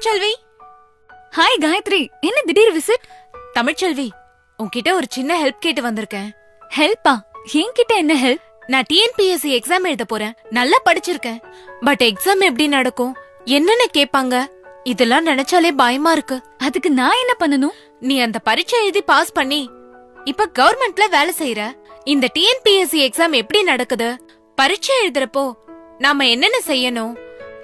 Tamilselvi? Hi Gayatri என்ன திடீர் visit Tamilselvi உன்கிட்ட ஒரு சின்ன ஹெல்ப் கேட்டு வந்திருக்கேன். ஹெல்ப்பா என்கிட்ட என்ன ஹெல்ப் நான் டிஎன்பிஎஸ்சி எக்ஸாம் எழுத போறேன். நல்லா படிச்சிருக்கேன். பட் எக்ஸாம் எப்படி நடக்கும்? என்னென்ன கேட்பாங்க? இதெல்லாம் நினைச்சாலே பயமா இருக்கு. அதுக்கு நான் என்ன பண்ணணும்? நீ அந்த பரீட்சை எழுதி பாஸ் பண்ணி இப்ப கவர்மெண்ட்ல வேலை செய்யற இந்த டிஎன்பிஎஸ்சி எக்ஸாம் எப்படி நடக்குது? பரீட்சை எழுதுறப்போ நாம என்னென்ன செய்யணும்?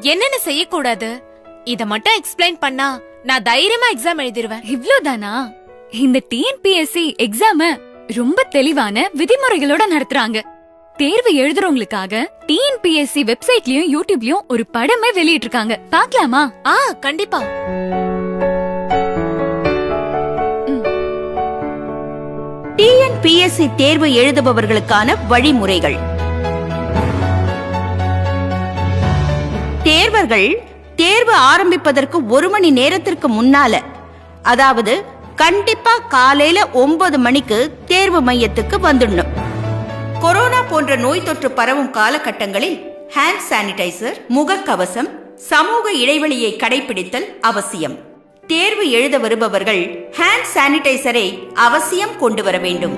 என்னென்ன செய்யக்கூடாது? இத மட்டும் எக்ஸ்பிளைன் பண்ணா நான் தைரியமா எக்ஸாம் எழுதிருவேன். இவ்ளோதானா? இந்த டிஎன்பிஎஸ்சி எக்ஸாம ரொம்ப தெளிவான விதிமுறைகளோட நடத்துறாங்க. தேர்வு எழுதுறவங்களுக்காக டிஎன்பிஎஸ்சி வெப்சைட்லயும் யூடியூப்லயும் ஒரு படமே வெளியிட்டிருக்காங்க. பார்க்கலாமா? ஆ கண்டிப்பா. டிஎன்பிஎஸ்சி தேர்வு எழுதுபவர்களுக்கான வழிமுறைகள். தேர்வர்கள் தேர்வு ஆரம்பிப்பதற்கு ஒரு மணி நேரத்திற்கு முன்னால அதாவது கண்டிப்பா காலையில ஒன்பது மணிக்கு தேர்வு மையத்துக்கு வந்துடணும். கொரோனா போன்ற நோய் தொற்று பரவும் காலகட்டங்களில் ஹேண்ட் சானிடைசர் முகக்கவசம் சமூக இடைவெளியை கடைபிடித்தல் அவசியம். தேர்வு எழுத வருபவர்கள் ஹேண்ட் சானிடைசரை அவசியம் கொண்டு வர வேண்டும்.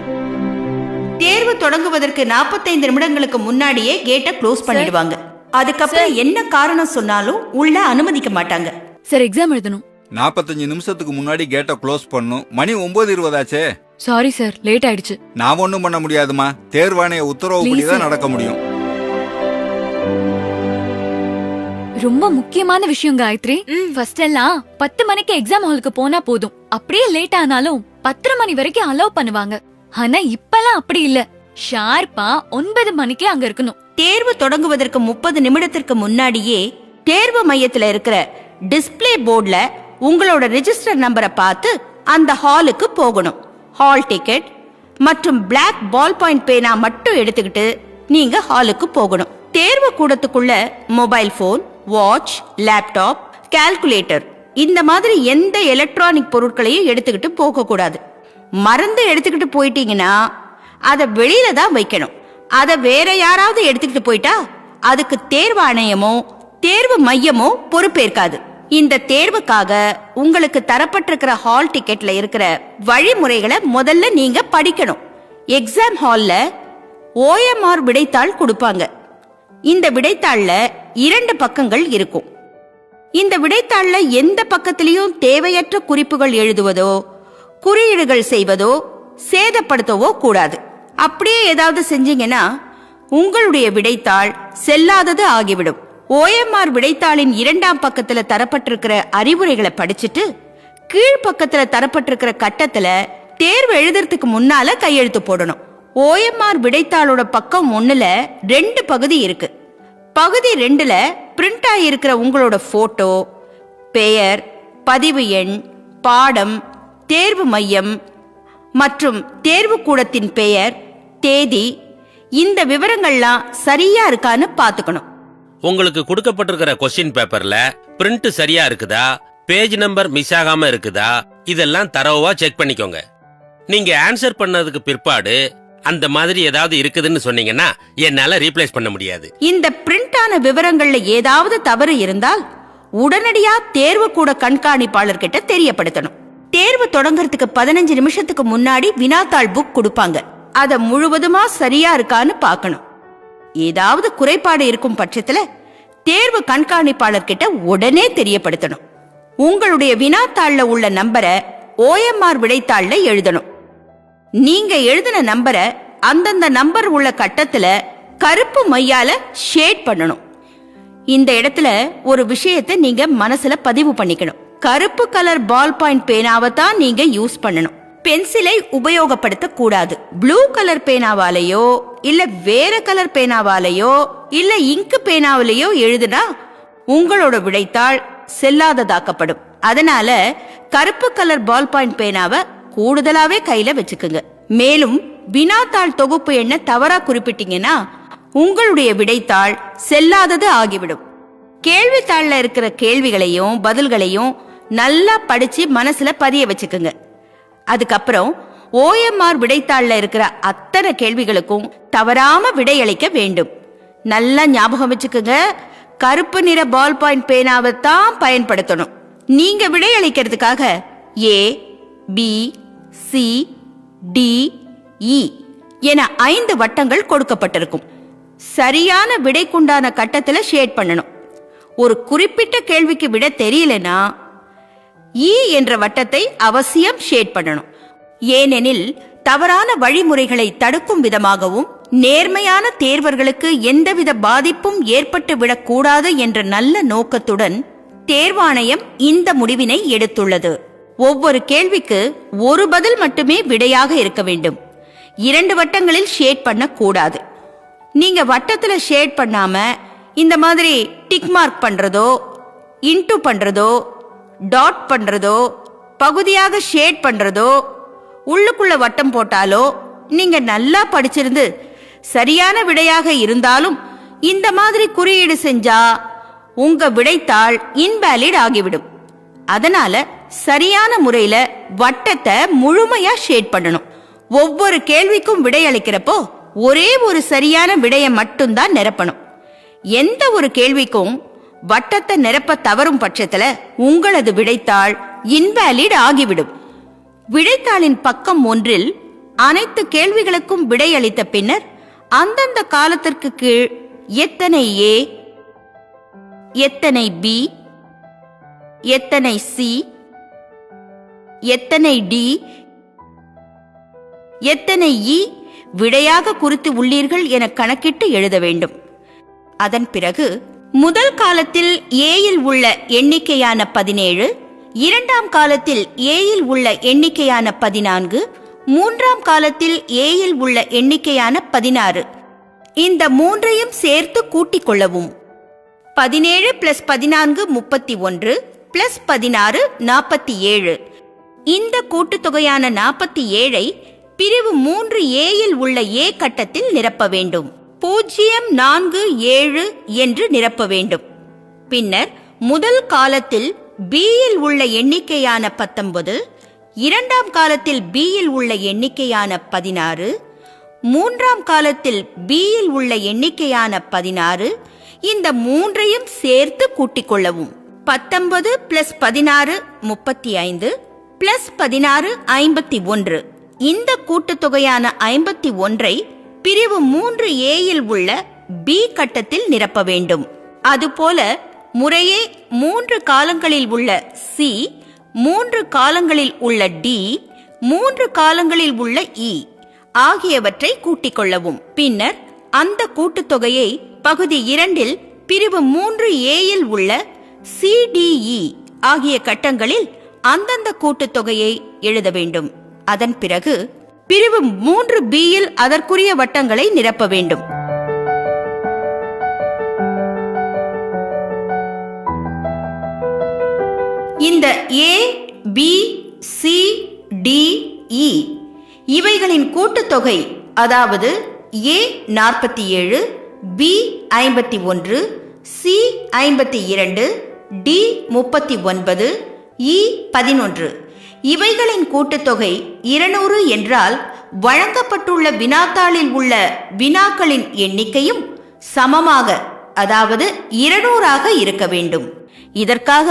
தேர்வு தொடங்குவதற்கு 45 நிமிடங்களுக்கு முன்னாடியே கேட்டை க்ளோஸ் பண்ணிடுவாங்க. அதுக்கப்புறம் என்ன காரணம் சொன்னாலும் உள்ள அனுமதிக்க மாட்டாங்க. சார் எக்ஸாம் எழுதணும். நாற்பத்தஞ்சு நிமிஷத்துக்கு முன்னாடி கேட்டை க்ளோஸ் பண்ணும் மணி ஒன்பது இருபதாச்சே? சாரி சார் லேட் ஆயிடுச்சு. நான் ஒண்ணும் பண்ண முடியாதுமா தேர்வாணைய உத்தரவுப்படி Please, தான். நடக்க முடியும். ரொம்ப முக்கியமான விஷயம் காயத்ரி. ஃபர்ஸ்ட் எல்லாம் பத்து மணிக்கு எக்ஸாம் ஹாலுக்கு போனா போதும். அப்படியே லேட் ஆனாலும் பத்தரை மணி வரைக்கும் அலோவ் பண்ணுவாங்க. ஆனா இப்பெல்லாம் அப்படி இல்ல. ஷார்ப்பா ஒன்பது மணிக்கே அங்க இருக்கணும். தேர்வு தொடங்குவதற்கு முப்பது நிமிடத்திற்கு முன்னாடியே தேர்வு மையத்துல இருக்கிற டிஸ்ப்ளே போர்டுல உங்களோட ரெஜிஸ்டர் நம்பரை பார்த்து அந்த ஹாலுக்கு போகணும். ஹால் டிக்கெட் மற்றும் பிளாக் பால் பாயிண்ட் பேனா மட்டும் எடுத்துக்கிட்டு நீங்க ஹாலுக்கு போகணும். தேர்வு கூடத்துக்குள்ள mobile phone watch laptop calculator இந்த மாதிரி எந்த எலக்ட்ரானிக் பொருட்களையும் எடுத்துக்கிட்டு போக கூடாது மறந்து எடுத்துக்கிட்டு போயிட்டீங்கன்னா அதை வெளியில தான் வைக்கணும். அதை வேற யாராவது எடுத்துக்கிட்டு போயிட்டா அதுக்கு தேர்வு ஆணையமோ தேர்வு மையமோ பொறுப்பேற்காது. இந்த தேர்வுக்காக உங்களுக்கு தரப்பட்டிருக்கிற ஹால் டிக்கெட்ல இருக்கிற வழிமுறைகளை முதல்ல நீங்க படிக்கணும். எக்ஸாம் ஹால்ல ஓஎம்ஆர் விடைத்தாள் கொடுப்பாங்க. இந்த விடைத்தாள்ல இரண்டு பக்கங்கள் இருக்கும். இந்த விடைத்தாள்ல எந்த பக்கத்திலையும் தேவையற்ற குறிப்புகள் எழுதுவதோ குறியீடுகள் செய்வதோ சேதப்படுத்தவோ கூடாது. அப்படியே ஏதாவது செஞ்சீங்கன்னா உங்களுடைய விடைத்தாள் செல்லாதது ஆகிவிடும். ஓஎம்ஆர் விடைத்தாளின் இரண்டாம் பக்கத்துல தரப்பட்டிருக்கிற அறிவுரைகளை படிச்சுட்டு கீழ்ப்பக்கத்துல தரப்பட்டிருக்கிற கட்டத்துல தேர்வு எழுதுறதுக்கு முன்னால கையெழுத்து போடணும். ஓஎம்ஆர் விடைத்தாளோட பக்கம் ஒண்ணுல ரெண்டு பகுதி இருக்கு. பகுதி ரெண்டுல பிரிண்ட் ஆகியிருக்கிற உங்களோட போட்டோ பெயர் பதிவு எண் பாடம் தேர்வு மையம் மற்றும் தேர்வு கூடத்தின் பெயர் தேதி இந்த விவரங்கள்லாம் சரியா இருக்கான்னு பார்த்துக்கணும் உங்களுக்கு கொடுக்கப்பட்டிருக்கிற கொஸ்டின் பேப்பர்ல பிரிண்ட் சரியா இருக்குதா? பேஜ் நம்பர் மிஸ் ஆகாம இருக்குதா? இதெல்லாம் தரவா செக் பண்ணிக்கோங்க. நீங்க ஆன்சர் பண்ணதுக்கு பிற்பாடு அந்த மாதிரி ஏதாவது இருக்குதுன்னு சொன்னீங்கன்னா என்னால ரீப்ளேஸ் பண்ண முடியாது. இந்த பிரிண்ட் ஆன விவரங்கள்ல ஏதாவது தவறு இருந்தால் உடனடியா தேர்வு கூட கண்காணிப்பாளர்கிட்ட தெரியப்படுத்தணும். தேர்வு தொடங்கறதுக்கு பதினஞ்சு நிமிஷத்துக்கு முன்னாடி வினாத்தாள் புக் கொடுப்பாங்க. அதை முழுவதுமா சரியா இருக்கான்னு பார்க்கணும். ஏதாவது குறைபாடு இருக்கும் பட்சத்துல தேர்வு கண்காணிப்பாளர் கிட்ட உடனே தெரியப்படுத்தணும். உங்களுடைய வினாத்தாள்ல உள்ள நம்பரை ஓஎம்ஆர் விடைத்தாள்ல எழுதணும். நீங்க எழுதின நம்பரை அந்தந்த நம்பர் உள்ள கட்டத்துல கருப்பு மையால ஷேட் பண்ணணும். இந்த இடத்துல ஒரு விஷயத்தை நீங்க மனசுல பதிவு பண்ணிக்கணும். கருப்பு கலர் பால் பாயிண்ட் பேனாவை தான் நீங்க யூஸ் பண்ணணும். பென்சிலை உபயோகப்படுத்த கூடாது ப்ளூ கலர் பேனாவாலேயோ இல்ல வேற கலர் பேனாவாலேயோ இல்ல இங்கு பேனாவிலேயோ எழுதுனா உங்களோட விடைத்தாள் செல்லாததாக்கப்படும். அதனால கருப்பு கலர் பால் பாயிண்ட் பேனாவை கூடுதலாவே கையில வச்சுக்குங்க. மேலும் வினாத்தாள் தொகுப்பு என்ன தவறா குறிப்பிட்டீங்கன்னா உங்களுடைய விடைத்தாள் செல்லாதது ஆகிவிடும். கேள்வித்தாள்ல இருக்கிற கேள்விகளையும் பதில்களையும் நல்லா படிச்சு மனசுல பதிய வச்சுக்குங்க. அதுக்கப்புறம் ஓஎம்ஆர் விடைத்தாளில் இருக்கிற அத்தனை கேள்விகளுக்கும் தவறாம விடையளிக்க வேண்டும். நல்லா ஞாபகம் வச்சுக்கோங்க. கருப்பு நிற பால் பாயிண்ட் பேனாவை தான் பயன்படுத்தணும். நீங்க விடையளிக்கிறதுக்காக A B C D E என ஐந்து வட்டங்கள் கொடுக்கப்பட்டிருக்கும். சரியான விடைக்குண்டான கட்டத்தில் ஷேட் பண்ணணும். ஒரு குறிப்பிட்ட கேள்விக்கு விட தெரியலனா ஈ என்ற வட்டத்தை அவசியம் ஷேட் பண்ணணும். ஏனெனில் தவறான வழிமுறைகளை தடுக்கும் விதமாகவும் நேர்மையான தேர்வர்களுக்கு எந்தவித பாதிப்பும் ஏற்பட்டு விடக்கூடாது என்ற நல்ல நோக்கத்துடன் தேர்வாணையம் இந்த முடிவினை எடுத்துள்ளது. ஒவ்வொரு கேள்விக்கு ஒரு பதில் மட்டுமே விடையாக இருக்க வேண்டும். இரண்டு வட்டங்களில் ஷேட் பண்ண கூடாது நீங்க வட்டத்துல ஷேட் பண்ணாம இந்த மாதிரி டிக் மார்க் பண்றதோ இன்டு பண்றதோ டாட் பண்றதோ பகுதியாக ஷேட் பண்றதோ உள்ளுக்குள்ள வட்டம் போட்டாலோ நீங்க நல்லா படிச்சிருந்து சரியான விடையாக இருந்தாலும் இந்த மாதிரி குறியீடு செஞ்சா உங்க விடைத்தாள் இன்வேலிட் ஆகிவிடும். அதனால சரியான முறையில வட்டத்தை முழுமையா ஷேட் பண்ணணும். ஒவ்வொரு கேள்விக்கும் விடையளிக்கிறப்போ ஒரே ஒரு சரியான விடையை மட்டும்தான் நிரப்பணும். எந்த ஒரு கேள்விக்கும் வட்டத்தை நிரப்ப தவறும் பட்சத்துல உங்களது விடைத்தாள் இன்வேலிட் ஆகிவிடும். விடைத்தாளின் பக்கம் ஒன்றில் அனைத்து கேள்விகளுக்கும் விடையளித்த பின்னர் அந்தந்த காலத்திற்கு கீழ் எத்தனை ஏ எத்தனை பி எத்தனை சி எத்தனை டி எத்தனை இ விடையாக குறித்து உள்ளீர்கள் என கணக்கிட்டு எழுத வேண்டும். அதன் பிறகு முதல் காலத்தில் ஏயில் உள்ள எண்ணிக்கையான பதினேழு இரண்டாம் காலத்தில் ஏயில் உள்ள எண்ணிக்கையான பதினான்கு மூன்றாம் காலத்தில் ஏயில் உள்ள எண்ணிக்கையான பதினாறு. இந்த மூன்றையும் சேர்த்து கூட்டிக் கொள்ளவும். பதினேழு பிளஸ் பதினான்கு முப்பத்தி ஒன்று பிளஸ் பதினாறு நாற்பத்தி ஏழு. இந்த கூட்டுத்தொகையான நாற்பத்தி ஏழை பிரிவு மூன்று ஏயில் உள்ள ஏ கட்டத்தில் நிரப்ப வேண்டும். பூஜ்ஜியம் நான்கு ஏழு என்று நிரப்ப வேண்டும். பின்னர் முதல் காலத்தில் பியில் உள்ள எண்ணிக்கையான பத்தொன்பது இரண்டாம் காலத்தில் பியில் உள்ள எண்ணிக்கையான பதினாறு மூன்றாம் காலத்தில் பியில் உள்ள எண்ணிக்கையான பதினாறு இந்த மூன்றையும் சேர்த்து கூட்டிக் கொள்ளவும். பத்தொன்பது பிளஸ் பதினாறு முப்பத்தி ஐந்து பிளஸ் பதினாறு ஐம்பத்தி ஒன்று. இந்த கூட்டுத்தொகையான ஐம்பத்தி ஒன்றை பிரிவு மூன்று ஏயில் உள்ள பி கட்டத்தில் நிரப்ப வேண்டும். அதுபோல முறையே மூன்று காலங்களில் உள்ள சி மூன்று காலங்களில் உள்ள டி மூன்று காலங்களில் உள்ள இ ஆகியவற்றை கூட்டிக் கொள்ளவும். பின்னர் அந்த கூட்டுத்தொகையை பகுதி இரண்டில் பிரிவு மூன்று ஏயில் உள்ள சிடிஇ e ஆகிய கட்டங்களில் அந்தந்த கூட்டுத்தொகையை எழுத வேண்டும். அதன் பிறகு பிரிவு மூன்று பியில் அதற்குரிய வட்டங்களை நிரப்ப வேண்டும். இந்த A B C D E இவைகளின் கூட்டுத்தொகை அதாவது ஏ நாற்பத்தி ஏழு பி ஐம்பத்தி ஒன்று சி ஐம்பத்தி இரண்டு டி முப்பத்தி ஒன்பது இ பதினொன்று. இவைகளின் கூட்டுத்தொகை இருநூறு என்றால் வழங்கப்பட்டுள்ள வினாத்தாளில் உள்ள வினாக்களின் எண்ணிக்கையும் சமமாக அதாவது இருநூறாக இருக்க வேண்டும். இதற்காக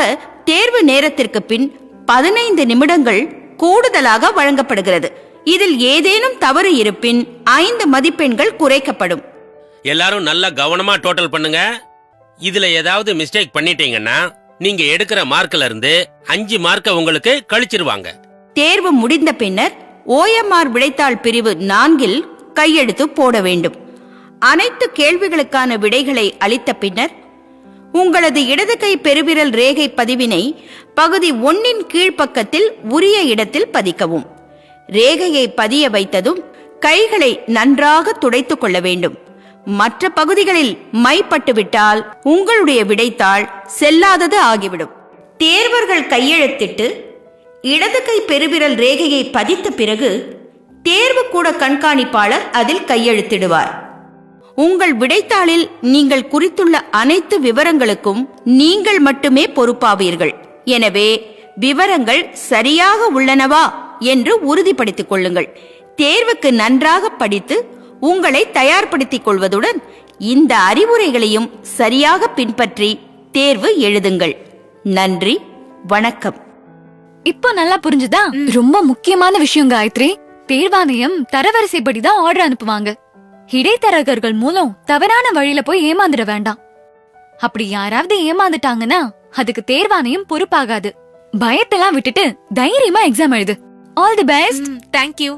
தேர்வு நேரத்திற்கு பின் பதினைந்து நிமிடங்கள் கூடுதலாக வழங்கப்படுகிறது. இதில் ஏதேனும் தவறு இருப்பின் ஐந்து மதிப்பெண்கள் குறைக்கப்படும். எல்லாரும் நல்லா கவனமா டோட்டல் பண்ணுங்க. இதுல ஏதாவது மிஸ்டேக் பண்ணிட்டீங்கன்னா நீங்க எடுக்கிற மார்க்ல இருந்து அஞ்சு மார்க்க உங்களுக்கு கழிச்சிருவாங்க. தேர்வு முடிந்த பின்னர் ஓஎம்ஆர் விடைத்தாள் பிரிவு நான்கில் கையெழுத்து போட வேண்டும். அனைத்து கேள்விகளுக்கான விடைகளை அளித்த பின்னர் உங்களது இடது கை பெருவிரல் ரேகை பதிவினை பகுதி ஒன்னின் கீழ்ப்பக்கத்தில் உரிய இடத்தில் பதிக்கவும். ரேகையை பதிய வைத்ததும் கைகளை நன்றாக துடைத்துக் கொள்ள வேண்டும். மற்ற பகுதிகளில் மைப்பட்டுவிட்டால் உங்களுடைய விடைத்தாள் செல்லாதது ஆகிவிடும். தேர்வர்கள் கையெழுத்திட்டு இடது கை பெருவிரல் ரேகையை பதித்த பிறகு தேர்வு கூட கண்காணிப்பாளர் அதில் கையெழுத்திடுவார். உங்கள் விடைத்தாளில் நீங்கள் குறித்துள்ள அனைத்து விவரங்களுக்கும் நீங்கள் மட்டுமே பொறுப்பாவீர்கள். எனவே விவரங்கள் சரியாக உள்ளனவா என்று உறுதிப்படுத்திக் கொள்ளுங்கள். தேர்வுக்கு நன்றாக படித்து உங்களை தயார்படுத்திக் கொள்வதுடன் இந்த அறிவுரைகளையும் சரியாக பின்பற்றி தேர்வு எழுதுங்கள். நன்றி வணக்கம். இப்போ நல்லா புரிஞ்சுதா? ரொம்ப முக்கியமான விஷயம் காயத்ரி. தேர்வாணையம் தரவரிசைப்படி தான் ஆர்டர் அனுப்புவாங்க. இடைத்தரகர்கள் மூலம் தவறான வழியில போய் ஏமாந்துட வேண்டாம். அப்படி யாராவது ஏமாந்துட்டாங்கன்னா அதுக்கு தேர்வாணையம் பொறுப்பாகாது. பயத்தெல்லாம் விட்டுட்டு தைரியமா எக்ஸாம் எழுது. All the best thank you